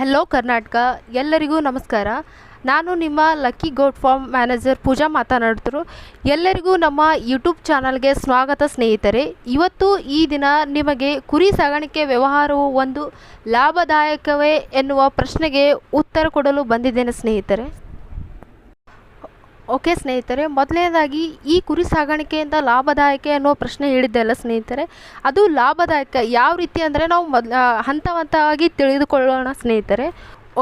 Hello Karnataka ಎಲ್ಲರಿಗೂ ನಮಸ್ಕಾರ. ನಾನು ನಿಮ್ಮ lucky goat farm manager Pooja ಮಾತನಾಡ್ತಿರು ಎಲ್ಲರಿಗೂ ನಮ್ಮ ಯೂಟ್ಯೂಬ್ ಚಾನಲ್ಗೆ ಸ್ವಾಗತ ಸ್ನೇಹಿತರೆ. ಇವತ್ತು ಈ ದಿನ ನಿಮಗೆ ಕುರಿ ಸಾಗಾಣಿಕೆ ವ್ಯವಹಾರವು ಒಂದು ಲಾಭದಾಯಕವೇ ಎನ್ನುವ ಪ್ರಶ್ನೆಗೆ ಉತ್ತರ ಕೊಡಲು ಬಂದಿದ್ದೇನೆ ಸ್ನೇಹಿತರೆ. ಓಕೆ ಸ್ನೇಹಿತರೆ, ಮೊದಲನೇದಾಗಿ ಈ ಕುರಿ ಸಾಗಾಣಿಕೆಯಿಂದ ಲಾಭದಾಯಕ ಅನ್ನೋ ಪ್ರಶ್ನೆ ಹೇಳಿದ್ದೆಲ್ಲ ಸ್ನೇಹಿತರೆ? ಅದು ಲಾಭದಾಯಕ ಯಾವ ರೀತಿ ಅಂದರೆ ನಾವು ಮೊದಲ ಹಂತ ಹಂತವಾಗಿ ತಿಳಿದುಕೊಳ್ಳೋಣ ಸ್ನೇಹಿತರೆ.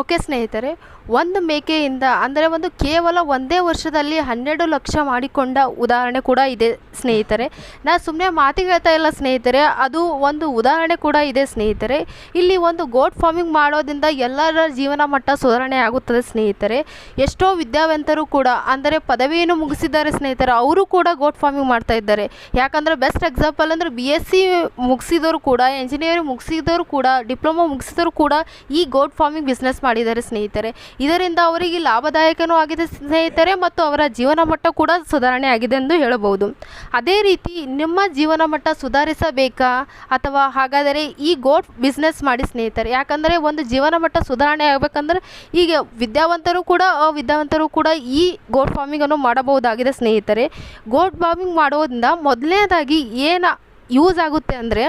ಓಕೆ ಸ್ನೇಹಿತರೆ, ಒಂದು ಮೇಕೆಯಿಂದ, ಅಂದರೆ ಒಂದು ಕೇವಲ ಒಂದೇ ವರ್ಷದಲ್ಲಿ ಹನ್ನೆರಡು ಲಕ್ಷ ಮಾಡಿಕೊಂಡ ಉದಾಹರಣೆ ಕೂಡ ಇದೆ ಸ್ನೇಹಿತರೆ. ನಾನು ಸುಮ್ಮನೆ ಮಾತಿಗೆ ಹೇಳ್ತಾ ಇಲ್ಲ ಸ್ನೇಹಿತರೆ, ಅದು ಒಂದು ಉದಾಹರಣೆ ಕೂಡ ಇದೆ ಸ್ನೇಹಿತರೆ. ಇಲ್ಲಿ ಒಂದು ಗೋಟ್ ಫಾರ್ಮಿಂಗ್ ಮಾಡೋದ್ರಿಂದ ಎಲ್ಲರ ಜೀವನ ಮಟ್ಟ ಸುಧಾರಣೆ ಆಗುತ್ತದೆ ಸ್ನೇಹಿತರೆ. ಎಷ್ಟೋ ವಿದ್ಯಾವಂತರು ಕೂಡ, ಅಂದರೆ ಪದವಿಯನ್ನು ಮುಗಿಸಿದ್ದಾರೆ ಸ್ನೇಹಿತರೆ, ಅವರು ಕೂಡ ಗೋಟ್ ಫಾರ್ಮಿಂಗ್ ಮಾಡ್ತಾ ಇದ್ದಾರೆ. ಯಾಕಂದರೆ ಬೆಸ್ಟ್ ಎಕ್ಸಾಂಪಲ್ ಅಂದರೆ ಬಿ ಎಸ್ ಸಿ ಮುಗಿಸಿದವರು ಕೂಡ ಇಂಜಿನಿಯರಿಂಗ್ ಮುಗಿಸಿದವರು ಕೂಡ ಡಿಪ್ಲೊಮಾ ಮುಗಿಸಿದವರು ಕೂಡ ಈ ಗೋಟ್ ಫಾರ್ಮಿಂಗ್ ಬಿಸ್ನೆಸ್ ಮಾಡಿದ್ದಾರೆ ಸ್ನೇಹಿತರೆ. ಇದರಿಂದ ಅವರಿಗೆ ಲಾಭದಾಯಕನೂ ಆಗಿದೆ ಸ್ನೇಹಿತರೆ ಮತ್ತು ಅವರ ಜೀವನ ಮಟ್ಟ ಕೂಡ ಸುಧಾರಣೆ ಆಗಿದೆ ಎಂದು ಹೇಳಬಹುದು. ಅದೇ ರೀತಿ ನಿಮ್ಮ ಜೀವನ ಮಟ್ಟ ಸುಧಾರಿಸಬೇಕಾ? ಅಥವಾ ಹಾಗಾದರೆ ಈ ಗೋಟ್ ಬಿಸ್ನೆಸ್ ಮಾಡಿ ಸ್ನೇಹಿತರೆ. ಯಾಕಂದರೆ ಒಂದು ಜೀವನ ಮಟ್ಟ ಸುಧಾರಣೆ ಆಗಬೇಕಂದ್ರೆ ಈಗ ವಿದ್ಯಾವಂತರು ಕೂಡ, ಅವಿದ್ಯಾವಂತರು ಕೂಡ ಈ ಗೋಟ್ ಫಾರ್ಮಿಂಗನ್ನು ಮಾಡಬಹುದಾಗಿದೆ ಸ್ನೇಹಿತರೆ. ಗೋಟ್ ಫಾರ್ಮಿಂಗ್ ಮಾಡೋದ್ರಿಂದ ಮೊದಲನೇದಾಗಿ ಏನು ಯೂಸ್ ಆಗುತ್ತೆ ಅಂದರೆ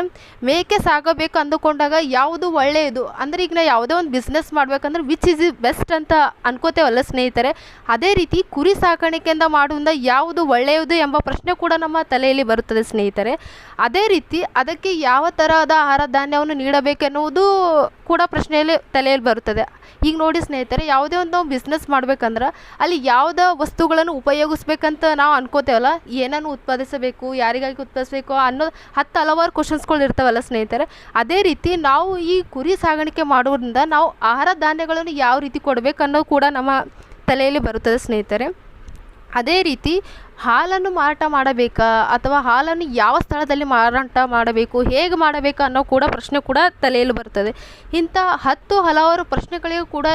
ಮೇಕೆ ಸಾಕಬೇಕು ಅಂದುಕೊಂಡಾಗ ಯಾವುದು ಒಳ್ಳೆಯದು ಅಂದರೆ ಈಗ ನಾವು ಯಾವುದೇ ಒಂದು ಬಿಸ್ನೆಸ್ ಮಾಡಬೇಕಂದ್ರೆ ವಿಚ್ ಈಸ್ ಇ ಬೆಸ್ಟ್ ಅಂತ ಅನ್ಕೋತೇವಲ್ಲ ಸ್ನೇಹಿತರೆ? ಅದೇ ರೀತಿ ಕುರಿ ಸಾಕಾಣಿಕೆಯಿಂದ ಮಾಡುವಿಂದ ಯಾವುದು ಒಳ್ಳೆಯದು ಎಂಬ ಪ್ರಶ್ನೆ ಕೂಡ ನಮ್ಮ ತಲೆಯಲ್ಲಿ ಬರುತ್ತದೆ ಸ್ನೇಹಿತರೆ. ಅದೇ ರೀತಿ ಅದಕ್ಕೆ ಯಾವ ತರಹದ ಆಹಾರ ಧಾನ್ಯವನ್ನು ನೀಡಬೇಕೆನ್ನುವುದು ಕೂಡ ಪ್ರಶ್ನೆಯಲ್ಲಿ ತಲೆಯಲ್ಲಿ ಬರುತ್ತದೆ. ಈಗ ನೋಡಿ ಸ್ನೇಹಿತರೆ, ಯಾವುದೇ ಒಂದು ಬಿಸ್ನೆಸ್ ಮಾಡ್ಬೇಕಂದ್ರೆ ಅಲ್ಲಿ ಯಾವುದೇ ವಸ್ತುಗಳನ್ನು ಉಪಯೋಗಿಸ್ಬೇಕಂತ ನಾವು ಅನ್ಕೋತೇವಲ್ಲ? ಏನನ್ನು ಉತ್ಪಾದಿಸಬೇಕು? ಯಾರಿಗಾಗಿ ಉತ್ಪಾದಿಸಬೇಕು ಅನ್ನೋ ಹತ್ತು ಹಲವಾರು ಕ್ವಶನ್ಸ್ಗಳು ಇರ್ತಾವಲ್ಲ ಸ್ನೇಹಿತರೆ, ಅದೇ ರೀತಿ ನಾವು ಈ ಕುರಿ ಸಾಗಾಣಿಕೆ ಮಾಡೋದ್ರಿಂದ ನಾವು ಆಹಾರ ಧಾನ್ಯಗಳನ್ನು ಯಾವ ರೀತಿ ಕೊಡಬೇಕು ಅನ್ನೋದು ಕೂಡ ನಮ್ಮ ತಲೆಯಲ್ಲಿ ಬರುತ್ತದೆ ಸ್ನೇಹಿತರೆ. ಅದೇ ರೀತಿ ಹಾಲನ್ನು ಮಾರಾಟ ಮಾಡಬೇಕಾ ಅಥವಾ ಹಾಲನ್ನು ಯಾವ ಸ್ಥಳದಲ್ಲಿ ಮಾರಾಟ ಮಾಡಬೇಕು, ಹೇಗೆ ಮಾಡಬೇಕು ಅನ್ನೋ ಕೂಡ ಪ್ರಶ್ನೆ ಕೂಡ ತಲೆಯಲ್ಲಿ ಬರ್ತದೆ ಇಂಥ ಹತ್ತು ಹಲವಾರು ಪ್ರಶ್ನೆಗಳಿಗೂ ಕೂಡ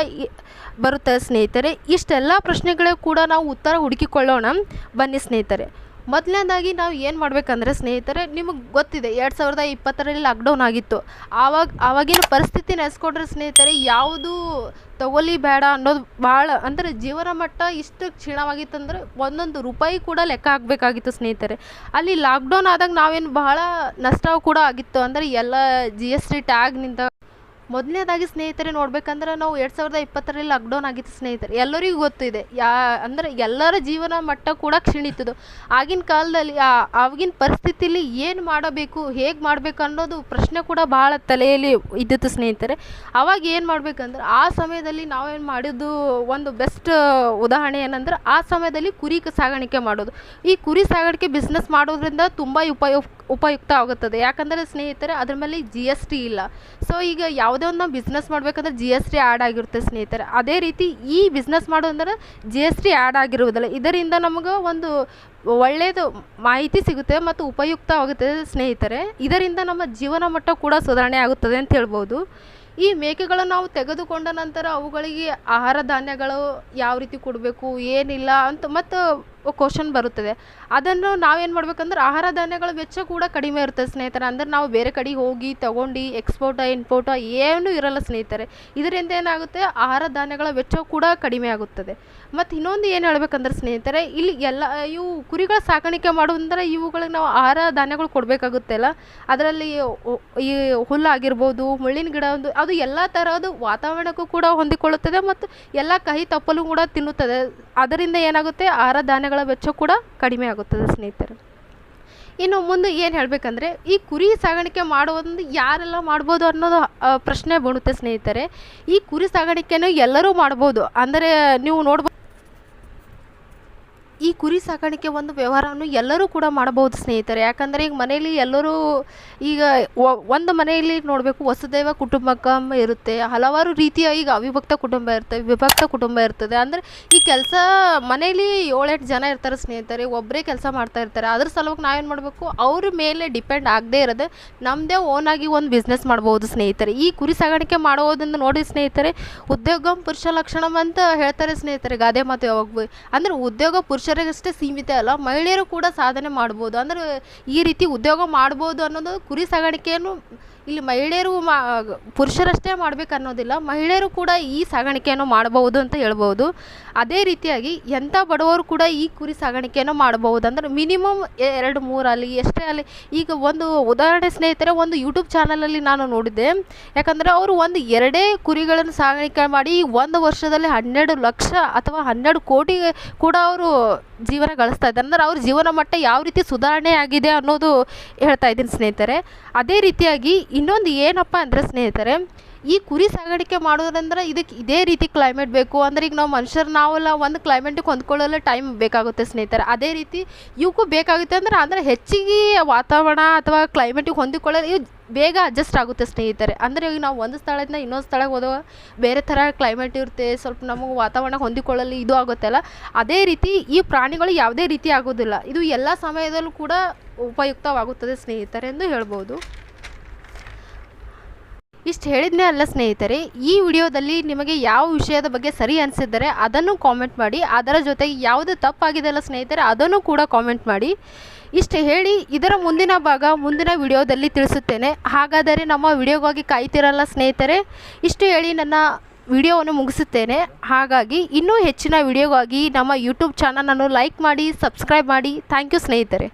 ಬರುತ್ತದೆ ಸ್ನೇಹಿತರೆ. ಇಷ್ಟೆಲ್ಲ ಪ್ರಶ್ನೆಗಳಿಗೂ ಕೂಡ ನಾವು ಉತ್ತರ ಹುಡುಕಿಕೊಳ್ಳೋಣ. ಬನ್ನಿ ಸ್ನೇಹಿತರೆ. ಮೊದಲನೇದಾಗಿ ನಾವು ಏನು ಮಾಡಬೇಕಂದ್ರೆ ಸ್ನೇಹಿತರೆ, ನಿಮಗೆ ಗೊತ್ತಿದೆ, ಎರಡು ಸಾವಿರದ ಇಪ್ಪತ್ತರಲ್ಲಿ ಲಾಕ್ಡೌನ್ ಆಗಿತ್ತು. ಆವಾಗ, ಆವಾಗಿನ ಪರಿಸ್ಥಿತಿ ನೆನೆಸ್ಕೊಂಡ್ರೆ ಸ್ನೇಹಿತರೆ, ಯಾವುದು ತಗೊಲಿ ಬೇಡ ಅನ್ನೋದು ಭಾಳ ಅಂದರೆ ಜೀವನ ಮಟ್ಟ ಇಷ್ಟು ಕ್ಷೀಣವಾಗಿತ್ತಂದ್ರೆ ಒಂದೊಂದು ರೂಪಾಯಿ ಕೂಡ ಲೆಕ್ಕ ಹಾಕಬೇಕಾಗಿತ್ತು ಸ್ನೇಹಿತರೆ. ಅಲ್ಲಿ ಲಾಕ್ಡೌನ್ ಆದಾಗ ನಾವೇನು ಬಹಳ ನಷ್ಟ ಕೂಡ ಆಗಿತ್ತು, ಅಂದರೆ ಎಲ್ಲ ಜಿ ಎಸ್ ಟಿ ಟ್ಯಾಗ್ನಿಂದ ಮೊದಲನೇದಾಗಿ ಸ್ನೇಹಿತರೆ ನೋಡ್ಬೇಕಂದ್ರೆ ನಾವು ಎರಡು ಸಾವಿರದ ಇಪ್ಪತ್ತರಲ್ಲಿ ಲಾಕ್ಡೌನ್ ಆಗಿತ್ತು ಸ್ನೇಹಿತರೆ. ಎಲ್ಲರಿಗೂ ಗೊತ್ತಿದೆ ಯಾ, ಅಂದರೆ ಎಲ್ಲರ ಜೀವನ ಮಟ್ಟ ಕೂಡ ಕ್ಷೀಣಿತದು. ಆಗಿನ ಕಾಲದಲ್ಲಿ, ಆ- ಆವಾಗಿನ ಪರಿಸ್ಥಿತಿಲಿ ಏನು ಮಾಡಬೇಕು, ಹೇಗೆ ಮಾಡಬೇಕು ಅನ್ನೋದು ಪ್ರಶ್ನೆ ಕೂಡ ಭಾಳ ತಲೆಯಲ್ಲಿ ಇದ್ದಿತ್ತು ಸ್ನೇಹಿತರೆ. ಅವಾಗ ಏನು ಮಾಡ್ಬೇಕಂದ್ರೆ, ಆ ಸಮಯದಲ್ಲಿ ನಾವೇನು ಮಾಡಿದ್ದು, ಒಂದು ಬೆಸ್ಟ್ ಉದಾಹರಣೆ ಏನಂದ್ರೆ, ಆ ಸಮಯದಲ್ಲಿ ಕುರಿ ಸಾಗಾಣಿಕೆ ಮಾಡೋದು. ಈ ಕುರಿ ಸಾಗಾಣಿಕೆ ಬಿಸ್ನೆಸ್ ಮಾಡೋದ್ರಿಂದ ತುಂಬ ಉಪಯೋಗ ಉಪಯುಕ್ತ ಆಗುತ್ತದೆ. ಯಾಕಂದರೆ ಸ್ನೇಹಿತರೆ, ಅದ್ರ ಮೇಲೆ ಜಿ ಎಸ್ ಟಿ ಇಲ್ಲ. ಸೊ ಈಗ ಯಾವುದೇ ಒಂದು ನಾವು ಬಿಸ್ನೆಸ್ ಮಾಡಬೇಕಂದ್ರೆ ಜಿ ಎಸ್ ಟಿ ಆ್ಯಡ್ ಆಗಿರುತ್ತೆ ಸ್ನೇಹಿತರೆ. ಅದೇ ರೀತಿ ಈ ಬಿಸ್ನೆಸ್ ಮಾಡೋದಂದ್ರೆ ಜಿ ಎಸ್ ಟಿ ಆ್ಯಡ್ ಆಗಿರುವುದಿಲ್ಲ. ಇದರಿಂದ ನಮಗೆ ಒಂದು ಒಳ್ಳೆಯದು ಮಾಹಿತಿ ಸಿಗುತ್ತೆ ಮತ್ತು ಉಪಯುಕ್ತವಾಗುತ್ತದೆ ಸ್ನೇಹಿತರೆ. ಇದರಿಂದ ನಮ್ಮ ಜೀವನ ಮಟ್ಟ ಕೂಡ ಸುಧಾರಣೆ ಆಗುತ್ತದೆ ಅಂತ ಹೇಳ್ಬೋದು. ಈ ಮೇಕೆಗಳನ್ನು ನಾವು ತೆಗೆದುಕೊಂಡ ನಂತರ ಅವುಗಳಿಗೆ ಆಹಾರ ಧಾನ್ಯಗಳು ಯಾವ ರೀತಿ ಕೊಡಬೇಕು, ಏನಿಲ್ಲ ಅಂತ ಮತ್ತು ಕ್ವಶನ್ ಬರುತ್ತದೆ. ಅದನ್ನು ನಾವೇನು ಮಾಡ್ಬೇಕಂದ್ರೆ ಆಹಾರ ಧಾನ್ಯಗಳ ವೆಚ್ಚ ಕೂಡ ಕಡಿಮೆ ಇರುತ್ತೆ ಸ್ನೇಹಿತರೆ. ಅಂದ್ರೆ ನಾವು ಬೇರೆ ಕಡೆ ಹೋಗಿ ತೊಗೊಂಡು ಎಕ್ಸ್ಪೋರ್ಟ ಇಂಪೋರ್ಟ ಏನೂ ಇರಲ್ಲ ಸ್ನೇಹಿತರೆ. ಇದರಿಂದ ಏನಾಗುತ್ತೆ? ಆಹಾರ ಧಾನ್ಯಗಳ ವೆಚ್ಚ ಕೂಡ ಕಡಿಮೆ ಆಗುತ್ತದೆ. ಮತ್ತು ಇನ್ನೊಂದು ಏನು ಹೇಳಬೇಕಂದ್ರೆ ಸ್ನೇಹಿತರೆ, ಇಲ್ಲಿ ಎಲ್ಲ, ಇವು ಕುರಿಗಳ ಸಾಕಾಣಿಕೆ ಮಾಡೋದಂದ್ರೆ ಇವುಗಳಿಗೆ ನಾವು ಆಹಾರ ಧಾನ್ಯಗಳು ಕೊಡಬೇಕಾಗುತ್ತಲ್ಲ ಅದರಲ್ಲಿ ಈ ಹುಲ್ಲಾಗಿರ್ಬೋದು ಮುಳ್ಳಿನ ಗಿಡ ಒಂದು, ಅದು ಎಲ್ಲ ಥರದ್ದು ವಾತಾವರಣಕ್ಕೂ ಕೂಡ ಹೊಂದಿಕೊಳ್ಳುತ್ತದೆ, ಮತ್ತು ಎಲ್ಲ ಕಹಿ ತಪ್ಪಲು ಕೂಡ ತಿನ್ನುತ್ತದೆ. ಅದರಿಂದ ಏನಾಗುತ್ತೆ? ಆಹಾರ ಧಾನ್ಯಗಳ ವೆಚ್ಚ ಕೂಡ ಕಡಿಮೆ ಆಗುತ್ತದೆ ಸ್ನೇಹಿತರೆ. ಇನ್ನು ಮುಂದೆ ಏನು ಹೇಳಬೇಕಂದ್ರೆ, ಈ ಕುರಿ ಸಾಗಾಣಿಕೆ ಮಾಡೋದೊಂದು ಯಾರೆಲ್ಲ ಮಾಡ್ಬೋದು ಅನ್ನೋದು ಪ್ರಶ್ನೆ ಬಣುತ್ತೆ ಸ್ನೇಹಿತರೆ. ಈ ಕುರಿ ಸಾಗಾಣಿಕೆಯನ್ನು ಎಲ್ಲರೂ ಮಾಡ್ಬೋದು. ಅಂದರೆ ನೀವು ನೋಡ್ಬೋದು ಈ ಕುರಿ ಸಾಕಾಣಿಕೆ ಒಂದು ವ್ಯವಹಾರವನ್ನು ಎಲ್ಲರೂ ಕೂಡ ಮಾಡಬಹುದು ಸ್ನೇಹಿತರೆ. ಯಾಕಂದರೆ ಈಗ ಮನೆಯಲ್ಲಿ ಎಲ್ಲರೂ ಈಗ ಒಂದು ಮನೆಯಲ್ಲಿ ನೋಡಬೇಕು, ವಸುದೈವ ಕುಟುಂಬಕಂ ಇರುತ್ತೆ. ಹಲವಾರು ರೀತಿಯ ಈಗ ಅವಿಭಕ್ತ ಕುಟುಂಬ ಇರ್ತವೆ ವಿಭಕ್ತ ಕುಟುಂಬ ಇರ್ತದೆ. ಅಂದರೆ ಈ ಕೆಲಸ ಮನೆಯಲ್ಲಿ ಏಳೆಂಟು ಜನ ಇರ್ತಾರೆ ಸ್ನೇಹಿತರೆ ಒಬ್ಬರೇ ಕೆಲಸ ಮಾಡ್ತಾ ಇರ್ತಾರೆ. ಅದ್ರ ಸಲುವಾಗಿ ನಾವೇನು ಮಾಡಬೇಕು? ಅವ್ರ ಮೇಲೆ ಡಿಪೆಂಡ್ ಆಗದೇ ಇರೋದು ನಮ್ಮದೇ ಓನಾಗಿ ಒಂದು ಬಿಸ್ನೆಸ್ ಮಾಡ್ಬೋದು ಸ್ನೇಹಿತರೆ. ಈ ಕುರಿ ಸಾಗಾಣಿಕೆ ಮಾಡೋದನ್ನು ನೋಡಿ ಸ್ನೇಹಿತರೆ, ಉದ್ಯೋಗಂ ಪುರುಷ ಲಕ್ಷಣಂ ಅಂತ ಹೇಳ್ತಾರೆ ಸ್ನೇಹಿತರೆ ಗಾದೆ ಮಾತು ಯಾವಾಗ ಅಂದರೆ ಉದ್ಯೋಗ ಪುರುಷರಿಗಷ್ಟೇ ಸೀಮಿತ ಅಲ್ಲ, ಮಹಿಳೆಯರು ಕೂಡ ಸಾಧನೆ ಮಾಡ್ಬೋದು. ಅಂದ್ರೆ ಈ ರೀತಿ ಉದ್ಯೋಗ ಮಾಡ್ಬೋದು ಅನ್ನೋದು ಕುರಿ ಸಾಗಾಣಿಕೆಯನ್ನು ಇಲ್ಲಿ ಮಹಿಳೆಯರು ಮಾ ಪುರುಷರಷ್ಟೇ ಮಾಡ್ಬೇಕು ಅನ್ನೋದಿಲ್ಲ, ಮಹಿಳೆಯರು ಕೂಡ ಈ ಸಾಗಾಣಿಕೆಯನ್ನು ಮಾಡಬಹುದು ಅಂತ ಹೇಳ್ಬೋದು. ಅದೇ ರೀತಿಯಾಗಿ ಎಂಥ ಬಡವರು ಕೂಡ ಈ ಕುರಿ ಸಾಗಾಣಿಕೆಯನ್ನು ಮಾಡಬಹುದು ಅಂದ್ರೆ ಮಿನಿಮಮ್ ಎರಡು ಮೂರು ಅಲ್ಲಿ, ಎಷ್ಟೇ ಅಲ್ಲಿ. ಈಗ ಒಂದು ಉದಾಹರಣೆ ಸ್ನೇಹಿತರೆ, ಒಂದು ಯೂಟ್ಯೂಬ್ ಚಾನಲಲ್ಲಿ ನಾನು ನೋಡಿದ್ದೆ. ಯಾಕಂದರೆ ಅವರು ಒಂದು ಎರಡೇ ಕುರಿಗಳನ್ನು ಸಾಗಾಣಿಕೆ ಮಾಡಿ ಒಂದು ವರ್ಷದಲ್ಲಿ ಹನ್ನೆರಡು ಲಕ್ಷ ಅಥವಾ ಹನ್ನೆರಡು ಕೋಟಿ ಕೂಡ ಅವರು ಜೀವನ ಗಳಿಸ್ತಾ ಇದ್ದಾರೆ. ಅಂದ್ರೆ ಅವ್ರ ಜೀವನ ಮಟ್ಟ ಯಾವ ರೀತಿ ಸುಧಾರಣೆ ಆಗಿದೆ ಅನ್ನೋದು ಹೇಳ್ತಾ ಇದ್ದೀನಿ ಸ್ನೇಹಿತರೆ. ಅದೇ ರೀತಿಯಾಗಿ ಇನ್ನೊಂದು ಏನಪ್ಪ ಅಂದರೆ ಸ್ನೇಹಿತರೆ ಈ ಕುರಿ ಸಾಗಾಣಿಕೆ ಮಾಡೋದಂದ್ರೆ ಇದಕ್ಕೆ ಇದೇ ರೀತಿ ಕ್ಲೈಮೇಟ್ ಬೇಕು. ಅಂದ್ರೆ ಈಗ ನಾವು ಮನುಷ್ಯರು ನಾವೆಲ್ಲ, ಒಂದು ಕ್ಲೈಮೇಟಿಗೆ ಹೊಂದ್ಕೊಳ್ಳಲು ಟೈಮ್ ಬೇಕಾಗುತ್ತೆ ಸ್ನೇಹಿತರೆ. ಅದೇ ರೀತಿ ಇವಕ್ಕೂ ಬೇಕಾಗುತ್ತೆ ಅಂದ್ರೆ, ಅಂದರೆ ಹೆಚ್ಚಿಗೆ ವಾತಾವರಣ ಅಥವಾ ಕ್ಲೈಮೇಟಿಗೆ ಹೊಂದಿಕೊಳ್ಳಲು ಇವು ಬೇಗ ಅಡ್ಜಸ್ಟ್ ಆಗುತ್ತೆ ಸ್ನೇಹಿತರೆ. ಅಂದರೆ ಈಗ ನಾವು ಒಂದು ಸ್ಥಳದಿಂದ ಇನ್ನೊಂದು ಸ್ಥಳಕ್ಕೆ ಹೋದಾಗ ಬೇರೆ ಥರ ಕ್ಲೈಮೇಟ್ ಇರುತ್ತೆ, ಸ್ವಲ್ಪ ನಮಗೆ ವಾತಾವರಣ ಹೊಂದಿಕೊಳ್ಳಲು ಇದು ಆಗುತ್ತಲ್ಲ ಅದೇ ರೀತಿ ಈ ಪ್ರಾಣಿಗಳು ಯಾವುದೇ ರೀತಿ ಆಗೋದಿಲ್ಲ. ಇದು ಎಲ್ಲ ಸಮಯದಲ್ಲೂ ಕೂಡ ಉಪಯುಕ್ತವಾಗುತ್ತದೆ ಸ್ನೇಹಿತರೆ ಎಂದು ಹೇಳ್ಬೋದು. ಇಷ್ಟು ಹೇಳಿದ್ನೇ ಅಲ್ಲ ಸ್ನೇಹಿತರೆ, ಈ ವಿಡಿಯೋದಲ್ಲಿ ನಿಮಗೆ ಯಾವ ವಿಷಯದ ಬಗ್ಗೆ ಸರಿ ಅನಿಸಿದರೆ ಅದನ್ನು ಕಾಮೆಂಟ್ ಮಾಡಿ, ಅದರ ಜೊತೆಗೆ ಯಾವುದು ತಪ್ಪಾಗಿದೆ ಅಲ್ಲ ಸ್ನೇಹಿತರೆ, ಅದನ್ನು ಕೂಡ ಕಾಮೆಂಟ್ ಮಾಡಿ. ಇಷ್ಟು ಹೇಳಿ ಇದರ ಮುಂದಿನ ಭಾಗ ಮುಂದಿನ ವಿಡಿಯೋದಲ್ಲಿ ತಿಳಿಸುತ್ತೇನೆ. ಹಾಗಾದರೆ ನಮ್ಮ ವಿಡಿಯೋಗಾಗಿ ಕಾಯ್ತಿರಲ್ಲ ಸ್ನೇಹಿತರೆ, ಇಷ್ಟು ಹೇಳಿ ನನ್ನ ವಿಡಿಯೋವನ್ನು ಮುಗಿಸುತ್ತೇನೆ. ಹಾಗಾಗಿ ಇನ್ನೂ ಹೆಚ್ಚಿನ ವಿಡಿಯೋಗಾಗಿ ನಮ್ಮ ಯೂಟ್ಯೂಬ್ ಚಾನಲನ್ನು ಲೈಕ್ ಮಾಡಿ ಸಬ್ಸ್ಕ್ರೈಬ್ ಮಾಡಿ. ಥ್ಯಾಂಕ್ ಯು ಸ್ನೇಹಿತರೆ.